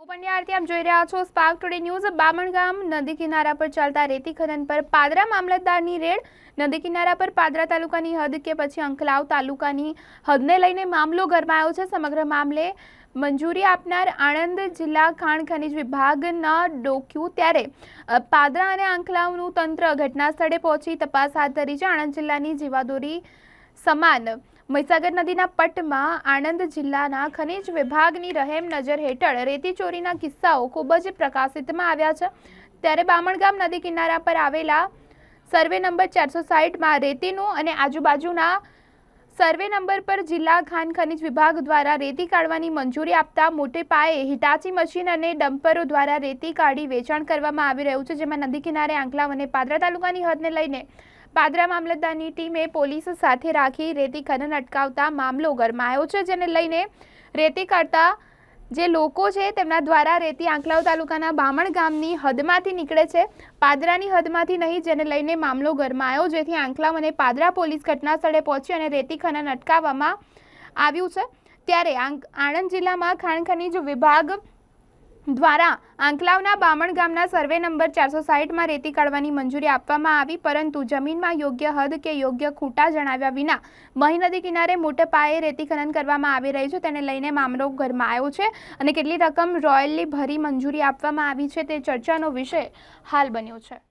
હું પંડ્યા આરતી આપ જોઈ રહ્યા છો. સ્પાર્ક ટુડે ન્યૂઝ બામણગામ નદી કિનારા પર ચાલતા રેતી ખનન પર પાદરા મામલતદારની રેડ. નદી કિનારા પર પાદરા તાલુકાની હદ કે પછી અંકલાવ તાલુકાની હદને લઈને મામલો ગરમાયો છે. સમગ્ર મામલે મંજૂરી આપનાર આણંદ જિલ્લા ખાણ ખનિજ વિભાગના ડોક્યું ત્યારે પાદરા અને આંખલાવનું તંત્ર ઘટના સ્થળે પહોંચી તપાસ હાથ ધરી છે. આણંદ જિલ્લાની જીવાદોરી સમાન મહીસાગર નદીના પટમાં આણંદ જિલ્લાના ખનિજ વિભાગની રહેમ નજર હેઠળ રેતી ચોરીના કિસ્સાઓ ખૂબ જ પ્રકાશિતમાં આવ્યા છે. ત્યારે બામણગામ નદી કિનારા પર આવેલા સર્વે નંબર ચારસો સાઠમાં રેતીનું અને આજુબાજુના સર્વે નંબર પર જિલ્લા ખાન ખનિજ વિભાગ દ્વારા રેતી કાઢવાની મંજૂરી આપતા મોટે પાયે હિટાચી મશીન અને ડમ્પરો દ્વારા રેતી કાઢી વેચાણ કરવામાં આવી રહ્યું છે, જેમાં નદી કિનારે આંકલાવ અને પાદરા તાલુકાની હદને લઈને પાદરા મામલતદારની ટીમે પોલીસ સાથે રાખી રેતી ખનન અટકાવતા મામલો ગરમાયો છે, જેને લઈને રેતી કાઢતા જે લોકો છે તેમના દ્વારા રેતી આંકલાવ તાલુકાના બામણ ગામની હદમાંથી નીકળે છે. પાદરાની હદમાંથી નહીં, જેને લઈને મામલો ગરમાયો, જેથી આંકલાવ અને પાદરા પોલીસ ઘટના સ્થળે પહોંચી અને રેતી ખનન અટકાવવામાં આવ્યું છે. ત્યારે આણંદ જિલ્લામાં ખાણ ખનીજ વિભાગ દ્વારા આંકલાવના બામણ ગામના સર્વે નંબર ચારસો સાહીઠમાં રેતી કાઢવાની મંજૂરી આપવામાં આવી, પરંતુ જમીનમાં યોગ્ય હદ કે યોગ્ય ખૂંટા જણાવ્યા વિના મહી નદી કિનારે મોટે પાયે રેતી ખનન કરવામાં આવી રહી છે. તેને લઈને મામલો ગરમાયો છે અને કેટલી રકમ રોયલની ભરી મંજૂરી આપવામાં આવી છે. તે ચર્ચાનો વિષય હાલ બન્યો છે.